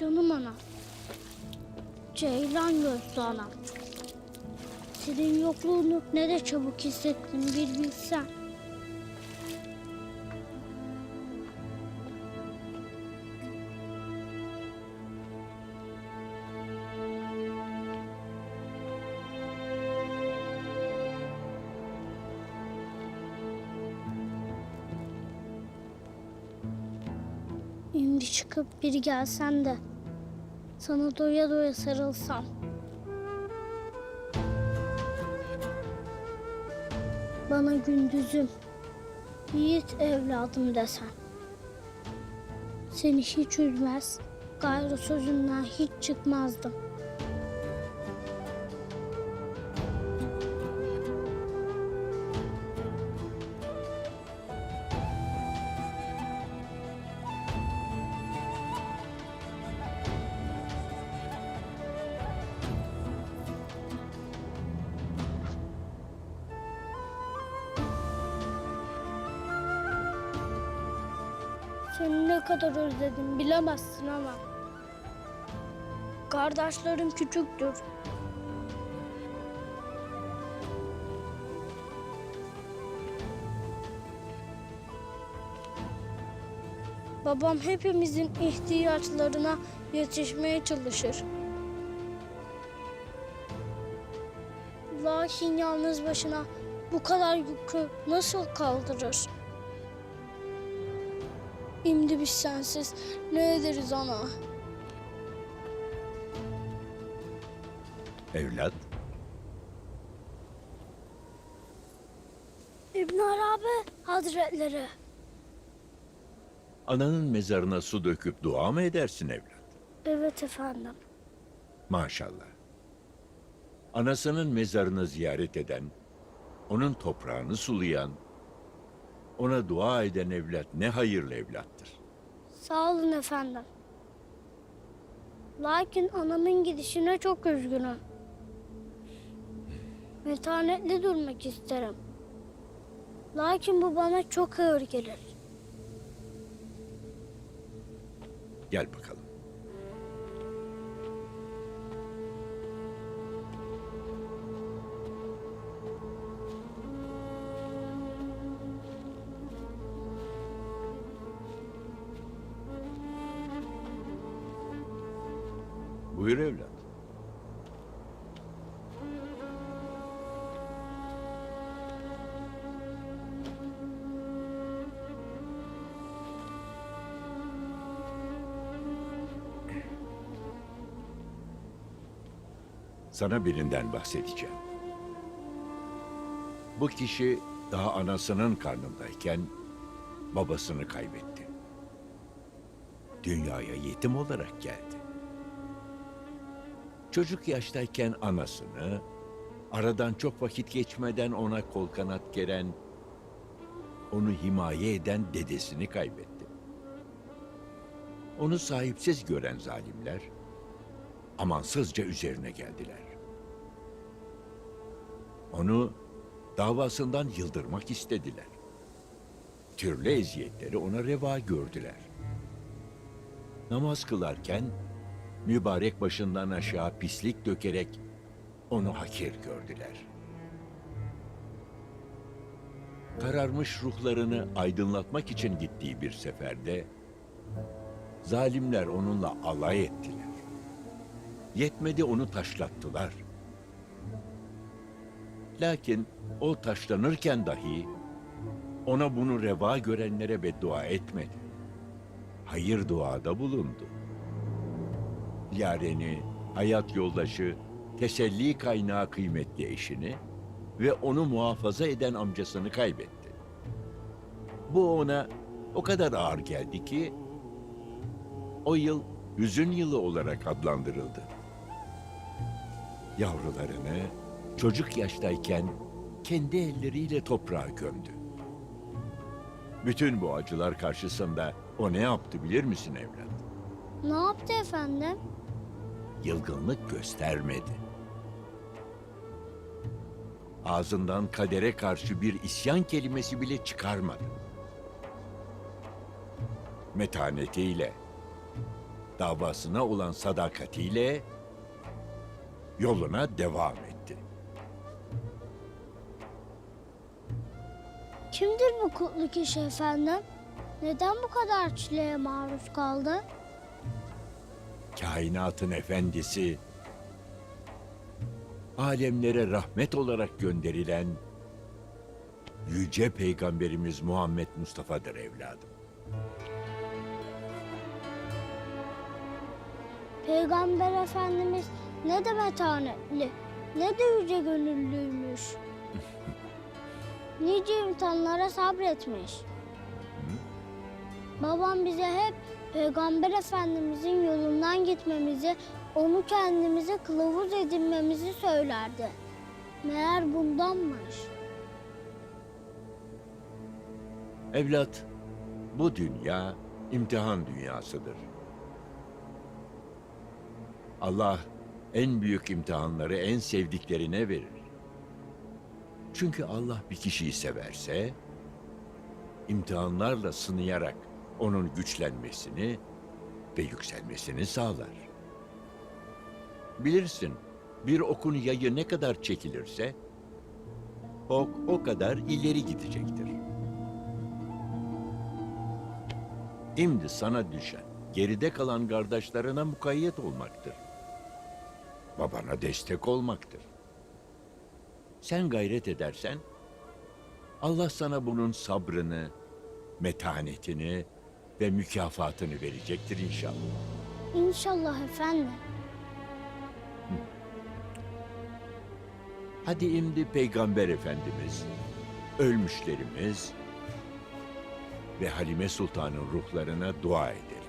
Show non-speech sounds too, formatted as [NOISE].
Canım anam. Ceylan gözlü anam. Senin yokluğunu ne de çabuk hissettim bir bilsen. Şimdi çıkıp biri gelsen de sana doya doya sarılsam. Bana gündüzüm, yiğit evladım desen. Seni hiç üzmez, gayrı sözünden hiç çıkmazdım. Seni ne kadar özledim bilemezsin ama. Kardeşlerim küçüktür. Babam hepimizin ihtiyaçlarına yetişmeye çalışır. Lakin yalnız başına bu kadar yükü nasıl kaldırır? Şimdi biz sensiz ne ederiz ana? Evlat, İbn Arabi Hazretleri. ananın mezarına su döküp dua mı edersin evlat? Evet efendim. Maşallah. Anasının mezarını ziyaret eden, onun toprağını sulayan, ona dua eden evlat ne hayırlı evlattır. Sağ olun efendim. Lakin anamın gidişine çok üzgünüm. Metanetli durmak isterim. Lakin bu bana çok ağır gelir. Gel bakalım. Buyur evlat. Sana birinden bahsedeceğim. Bu kişi daha anasının karnındayken babasını kaybetti. Dünyaya yetim olarak geldi. Çocuk yaştayken anasını, aradan çok vakit geçmeden ona kol kanat geren, onu himaye eden dedesini kaybetti. Onu sahipsiz gören zalimler, amansızca üzerine geldiler. Onu davasından yıldırmak istediler. Türlü eziyetleri ona reva gördüler. Namaz kılarken mübarek başından aşağı pislik dökerek onu hakir gördüler. Kararmış ruhlarını aydınlatmak için gittiği bir seferde zalimler onunla alay ettiler. Yetmedi onu taşlattılar. Lakin o taşlanırken dahi ona bunu reva görenlere beddua etmedi. Hayır duada bulundu. Yareni, hayat yoldaşı, teselli kaynağı kıymetli eşini ve onu muhafaza eden amcasını kaybetti. Bu ona o kadar ağır geldi ki o yıl hüzün yılı olarak adlandırıldı. Yavrularını çocuk yaştayken kendi elleriyle toprağa gömdü. Bütün bu acılar karşısında o ne yaptı bilir misin evlat? Ne yaptı efendim? Yılgınlık göstermedi. Ağzından kadere karşı bir isyan kelimesi bile çıkarmadı. Metanetiyle, davasına olan sadakatiyle yoluna devam etti. Kimdir bu kutlu kişi efendim? Neden bu kadar çileye maruz kaldı? Kainatın efendisi, alemlere rahmet olarak gönderilen yüce peygamberimiz Muhammed Mustafa'dır evladım. Peygamber Efendimiz ne de metanetli, ne de yüce gönüllüymüş. [LAUGHS] nice imtihanlara sabretmiş. Babam bize hep Peygamber Efendimizin yolundan gitmemizi, onu kendimize kılavuz edinmemizi söylerdi. Meğer bundanmış. Evlat, bu dünya imtihan dünyasıdır. Allah en büyük imtihanları en sevdiklerine verir. Çünkü Allah bir kişiyi severse, imtihanlarla sınayarak onun güçlenmesini ve yükselmesini sağlar. Bilirsin, bir okun yayı ne kadar çekilirse, ok o kadar ileri gidecektir. Şimdi sana düşen, geride kalan kardeşlerine mukayyet olmaktır. Babana destek olmaktır. Sen gayret edersen, Allah sana bunun sabrını, metanetini ve mükafatını verecektir inşallah. İnşallah efendim. Hadi şimdi Peygamber Efendimiz, ölmüşlerimiz ve Halime Sultan'ın ruhlarına dua edelim.